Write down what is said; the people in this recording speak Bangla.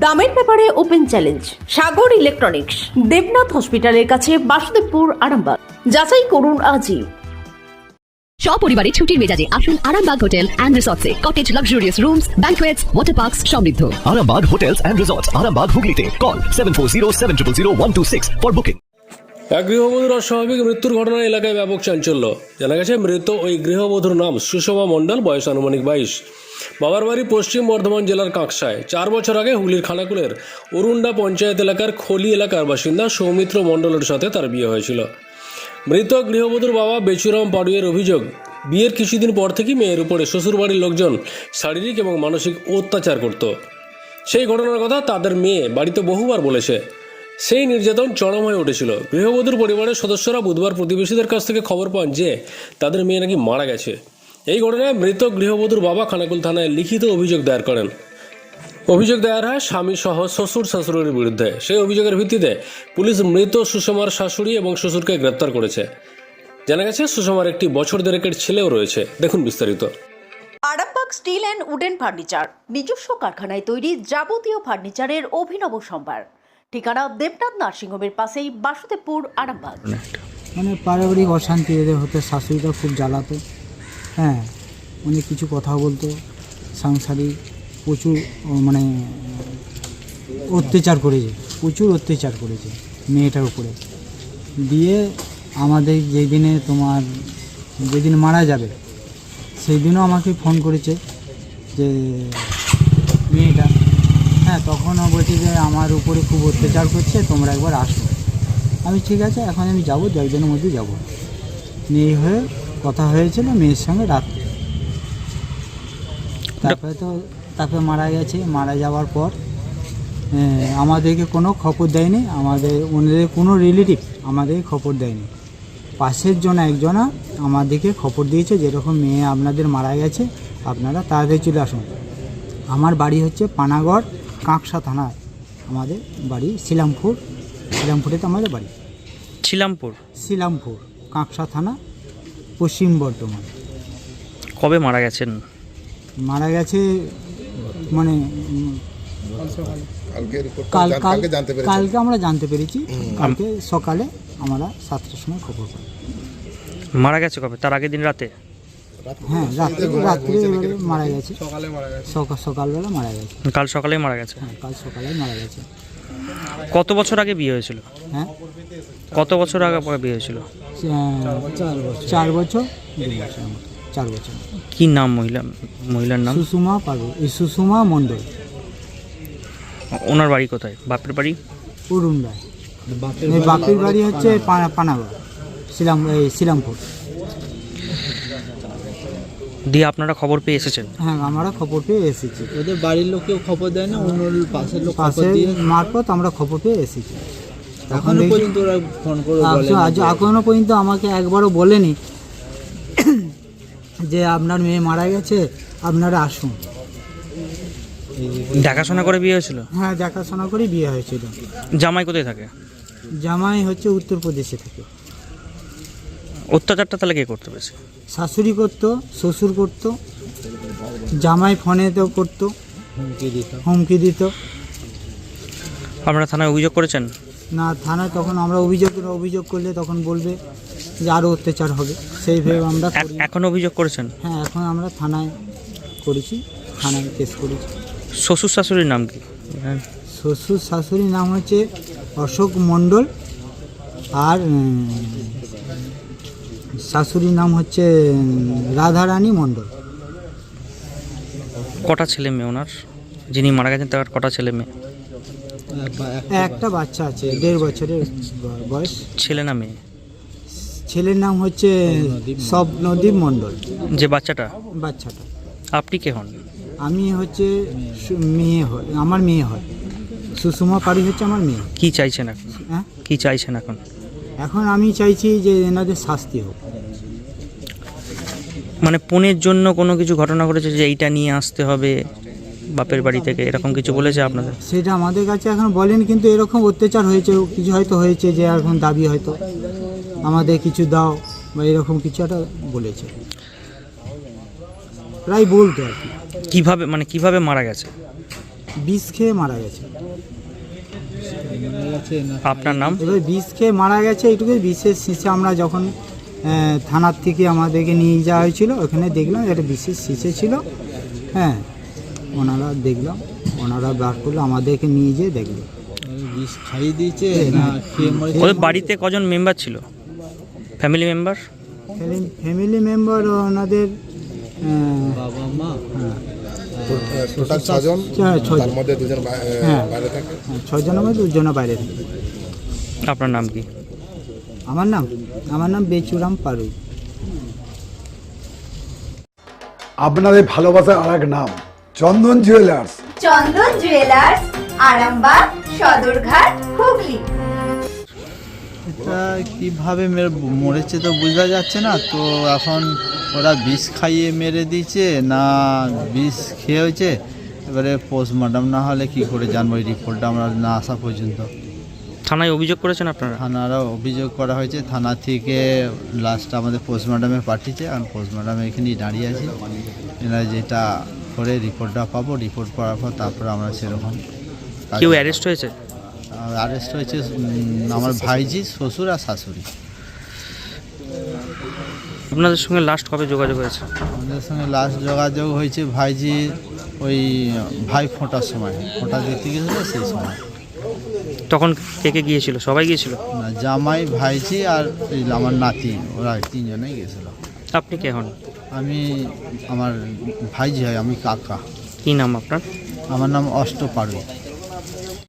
দামের ব্যাপারে open challenge Sagar electronics Debnath হসপিটালের কাছে বাসুদেবপুর আরামবাগ। যাচাই করুন আজই। সপরিবারে ছুটির মেজাজে আসুন Arambagh hotel and রিসর্টসে। Cottage luxurious rooms banquets water parks সমৃদ্ধ। Arambag Hotels and Resorts, Arambag Hooghly Call 740 for booking. এক গৃহবধূর অস্বাভাবিক মৃত্যুর ঘটনায় এলাকায় ব্যাপক চাঞ্চল্য। জানা গেছে মৃত ওই গৃহবধূর নাম সুষমা মণ্ডল বয়স আনুমানিক বাইশ। বাবার বাড়ি পশ্চিম বর্ধমান জেলার কাঁকসায়। চার বছর আগে হুগলির খানাকুলের অরুণ্ডা পঞ্চায়েত এলাকার খলি এলাকার বাসিন্দা সৌমিত্র মণ্ডলের সাথে তার বিয়ে হয়েছিল। মৃত গৃহবধূর বাবা বেচুরাম পাড়ুয়ের অভিযোগ, বিয়ের কিছুদিন পর থেকেই মেয়ের উপরে শ্বশুরবাড়ির লোকজন শারীরিক এবং মানসিক অত্যাচার করত। সেই ঘটনার কথা তাদের মেয়ে বাড়িতে বহুবার বলেছে। সেই নির্যাতন চরম হয়ে উঠেছিল। গৃহবধূর পরিবারের সদস্যরা বুধবার প্রতিবেশীদের কাছ থেকে খবর পান যে তাদের মেয়ে নাকি মারা গেছে। এই ঘটনায় মৃত গৃহবধূর বাবা খানাকুল থানায় লিখিত অভিযোগ দায়ের করেন। অভিযোগ দায়ের হয় স্বামী সহ শ্বশুর শাশুড়ির বিরুদ্ধে। সেই অভিযোগের ভিত্তিতে পুলিশ মৃত সুষমার শাশুড়ি এবং শ্বশুরকে গ্রেপ্তার করেছে। জানা গেছে সুষমার একটি বছর দেড়েকের ছেলেও রয়েছে। দেখুন বিস্তারিত। Arambagh steel and wooden furniture নিজস্ব কারখানায় তৈরি যাবতীয় ফার্নিচারের অভিনব সম্ভার। ঠিকানা দেবনাথ নার্সিংহোমের পাশেই বাসুদেবপুর আরামবাগ। মানে পারিবারিক অশান্তি এদের হতো শাশুড়িটা খুব জ্বালাতো হ্যাঁ অনেক কিছু কথা বলতো, সাংসারিক প্রচুর মানে অত্যাচার করেছে, প্রচুর অত্যাচার করেছে মেয়েটার উপরে। দিয়ে আমাদের যেই দিনে তোমার, যেদিন মারা যাবে সেই দিনও আমাকে ফোন করেছে যে, মেয়েটা হ্যাঁ তখনও বলছে যে আমার উপরে খুব অত্যাচার করছে, তোমরা একবার আসো। আমি ঠিক আছে, এখন আমি যাব দু একদিনের মধ্যে যাব। মেয়ে হয়ে কথা হয়েছিল মেয়ের সঙ্গে রাত্রে। তারপরে তো তারপরে মারা গেছে। মারা যাওয়ার পর আমাদেরকে কোনো খবর দেয়নি। আমাদের ওনাদের কোনো রিলেটিভ আমাদের খবর দেয়নি। পাশের জন একজনা আমাদেরকে খবর দিয়েছে যেরকম মেয়ে আপনাদের মারা গেছে আপনারা তাড়াতাড়ি চলে আসুন। আমার বাড়ি হচ্ছে পানাগড় কাঁকসা থানায় আমাদের বাড়ি শিলামপুর। শিলামপুরে তো আমাদের বাড়ি। ছিলামপুর শিলামপুর কাঁকসা থানা। পশ্চিম বর্ধমান। কবে মারা গেছেন? মারা গেছে মানে কাল কাল কালকে আমরা জানতে পেরেছি। কালকে সকালে আমরা সাতটার সময় খবর পাই। মারা গেছে কবে? তার আগের দিন রাতে? হ্যাঁ রাত্রে রাত্রে মারা গেছে। সকাল সকালবেলা মারা গেছে। কাল সকালেই মারা গেছে? হ্যাঁ কাল সকালে মারা গেছে। কত বছর আগে বিয়ে হয়েছিল? হ্যাঁ? কত বছর আগে পরে বিয়ে হয়েছিল? চার বছর চার বছর। কি নাম মহিলা মহিলার নাম? সুষমা পারবে এই সুষমা মণ্ডল। ওনার বাড়ি কোথায়? বাপের বাড়ি? অরুণ রায়। এই বাপের বাড়ি হচ্ছে পা- পানাগড় শিলাম এই শিলামপুর। দিয়ে আপনারা খবর পেয়ে এসেছেন? হ্যাঁ আমরা খবর পেয়ে এসেছি। ওদের বাড়ির লোক কেউ খবর দেয় না অন্য পাশের লোক খবর পাশে দিয়ে মারফত আমরা খবর পেয়ে এসেছি। এখন পর্যন্ত ওরা ফোন করে আজ এখনও পর্যন্ত আমাকে একবারও বলেনি যে আপনার মেয়ে মারা গেছে আপনারা আসুন। দেখাশোনা করে বিয়ে হয়েছিল? হ্যাঁ দেখাশোনা করে বিয়ে হয়েছিল। জামাই কোথায় থাকে? জামাই হচ্ছে উত্তরপ্রদেশে থেকে। অত্যাচারটা তাহলে কে করতে পেরেছে শাশুড়ি করতো শ্বশুর করতো জামাই ফোনেতেও করতো দিত। হুমকি দিত। আপনারা থানায় অভিযোগ করেছেন? না থানায় তখন আমরা অভিযোগ অভিযোগ করলে তখন বলবে যে আরও অত্যাচার হবে। সেই ভেবে আমরা এখন অভিযোগ করেছেন? হ্যাঁ এখন আমরা থানায় করেছি থানায় কেস করেছি। শ্বশুর শাশুড়ির নাম কি? হ্যাঁ। শ্বশুর শাশুড়ির নাম হচ্ছে অশোক মণ্ডল আর শাশুড়ির নাম হচ্ছে রাধারানী মণ্ডল। কটা ছেলে মেয়ে ওনার? যিনি মারা গেছেন তার কটা ছেলে মেয়ে? একটা বাচ্চা আছে দেড় বছরের বয়স। ছেলে না মেয়ে? ছেলের নাম হচ্ছে স্বপ্নদীপ মণ্ডল। যে বাচ্চাটা? বাচ্চাটা। আপনি কে হন? আমি হচ্ছে মেয়ে হয় আমার মেয়ে হয়। সুষমা পাড়ি হচ্ছে আমার মেয়ে। কি চাইছেন এখন? হ্যাঁ? কি চাইছেন এখন? এখন আমি চাইছি যে এনাদের শাস্তি হোক। মানে পণের জন্য কোনো কিছু ঘটনা ঘটেছে যে এইটা নিয়ে আসতে হবে? বাপের বাড়ি থেকে এরকম কিছু বলেছে আপনাদের? সেটা আমাদের কাছে এখন বলেন কিন্তু এরকম অত্যাচার হয়েছে কিছু হয়তো হয়েছে যে এখন দাবি হয়তো। আমাদের কিছু দাও বা এরকম কিছু একটা বলেছে। প্রায় বলতো আর কি। কীভাবে মানে কীভাবে মারা গেছে? বিষ খেয়ে মারা গেছে। আপনার নাম? এবার বিষ খেয়ে মারা গেছে এইটুকু বিশেষ শিশে আমরা যখন থানার থেকে আমাদেরকে নিয়ে যাওয়া হয়েছিল ওখানে দেখলাম একটা বিশেষ শিশে ছিল হ্যাঁ ওনারা দেখলাম ওনারা বার করল আমাদেরকে নিয়ে যেয়ে দেখল। বিষ খাইয়ে দিয়েছে না খেয়ে মরেছে ওদের বাড়িতে কজন মেম্বার ছিল? ফ্যামিলি মেম্বার ফ্যামিলি মেম্বার ওনাদের আহ, বাবা মা। টোটাল ছজন? ছয়- ছয়জন। তার মধ্যে দুজন বা- এ, হ্যাঁ। বাইরে থাকে? হ্যাঁ, মধ্যে দুজনের বাইরে থাকে। আপনার নাম কি? আমার নাম আমার নাম বেচুরাম পারুই। আপনাদের ভালোবাসার আর এক নাম। Chandan jewellers Chandan jewellers Arambagh Sadarghat Hooghly. এটা কীভাবে মেরে মরেছে তো বোঝা যাচ্ছে না। তো এখন ওরা বিষ খাইয়ে মেরে দিয়েছে না বিষ খেয়ে হয়েছে এবারে পোস্টমর্টম না হলে কি করে জানব এই রিপোর্টটা আমরা না আসা পর্যন্ত। থানায় অভিযোগ করেছেন আপনারা? থানারও অভিযোগ করা হয়েছে। থানা থেকে লাস্ট আমাদের পোস্টমর্টমে পাঠিয়েছে। আর পোস্টমর্টমে এখানেই দাঁড়িয়ে আছি। এরা যেটা করে রিপোর্টটা পাবো। রিপোর্ট পাওয়ার পর তারপর আমরা সেরকম কেউ অ্যারেস্ট হয়েছে? অ্যারেস্ট হয়েছে আমার ভাইজি শ্বশুর আর শাশুড়ি। আপনাদের সঙ্গে লাস্ট কবে যোগাযোগ হয়েছে? আমাদের সঙ্গে লাস্ট যোগাযোগ হয়েছে ভাইজি ওই ভাই ফোঁটার সময়। ফোঁটা দেখতে গেছিল সেই সময়। তখন কে কে গিয়েছিল? সবাই গিয়েছিল? না, জামাই ভাইজি আর আমার নাতি ওরা তিনজনেই গেছিল আপনি কে হন? আমি আমার ভাইজি হয় আমি কাকা। কি নাম আপনার? আমার নাম অষ্ট পাড়ুই